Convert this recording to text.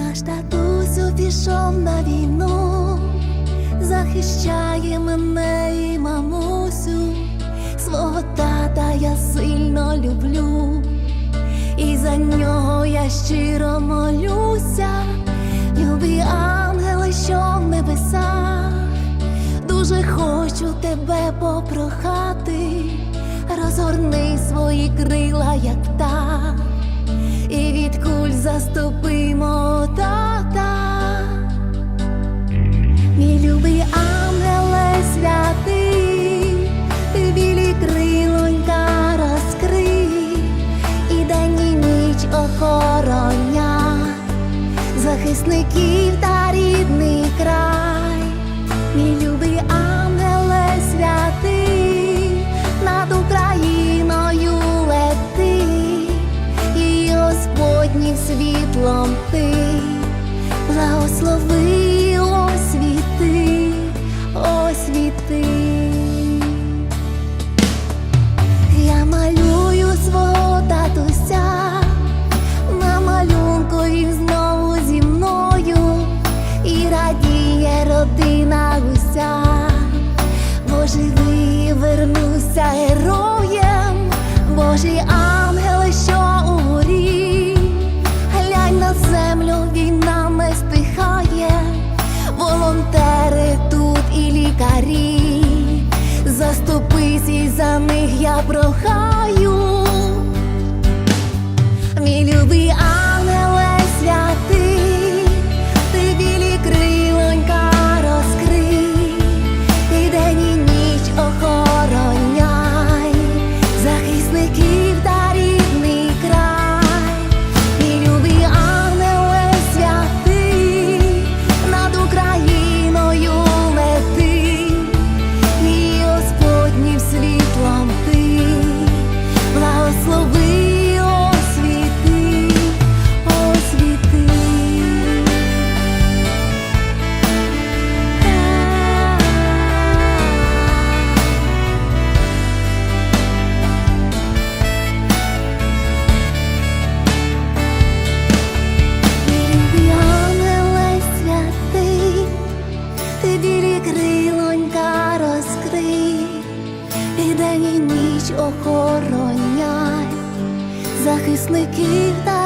Наш татусю пішов на війну, захищає мене і мамусю, свого тата я сильно люблю, і за нього я щиро молюся, любі ангели, що в небесах, дуже хочу тебе попрохати, розгорни свої крила, як птах заступимо тата. Мій любий ангеле святий, ти білі крилонька розкрий, і день і ніч охороня, захисників та рідний край, мій світлом ти благослови освіти, освіти. Я малюю свого татуся, на малюнку він знову зі мною, і радіє родина уся, бо живий вернуся героєм, Божий ангел, і лікарі, заступись і за них я прохаю. Мій любий охороняй, захисників та